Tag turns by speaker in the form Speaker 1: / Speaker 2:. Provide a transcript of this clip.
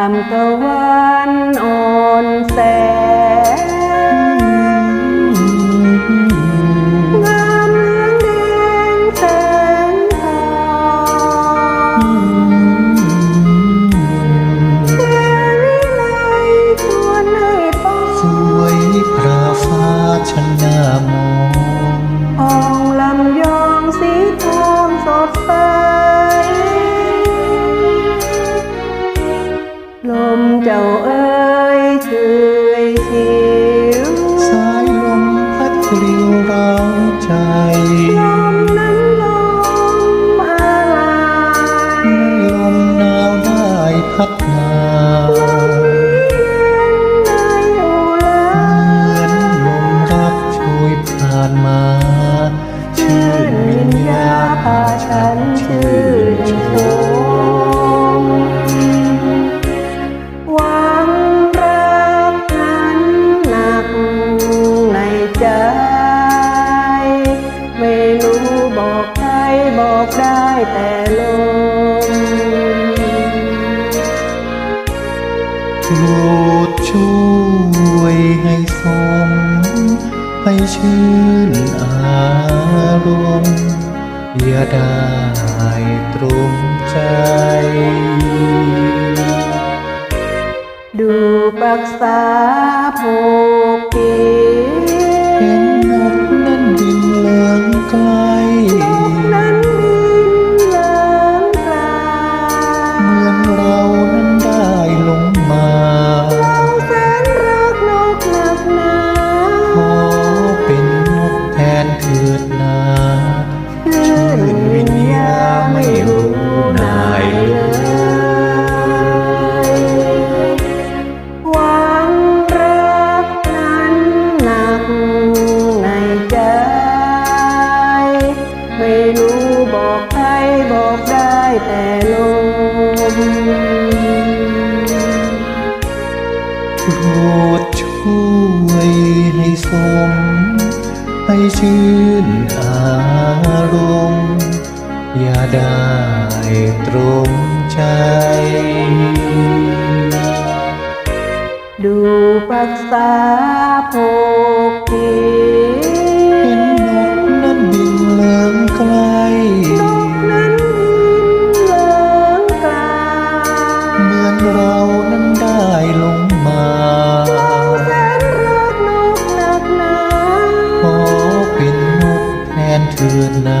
Speaker 1: I'm the one. เจ้าเอ๋ยช่วเฉียว
Speaker 2: สายลมพัดเรียวร้าวใจ
Speaker 1: ลมนั้นลมอะไร
Speaker 2: ลมหนาวได้พัดมา
Speaker 1: บอกได้แต่ลม
Speaker 2: โปรดช่วยให้สมให้ชื่นอารมณ์อย่าได้ตรงใจ
Speaker 1: ดูป
Speaker 2: รั
Speaker 1: กษาโพ
Speaker 2: โปรดช่วยให้สม ให้ชื่นอารมณ์ อย่าได้ตรงใจ
Speaker 1: ดูปักษาโพ
Speaker 2: กิ แทนเถิดนา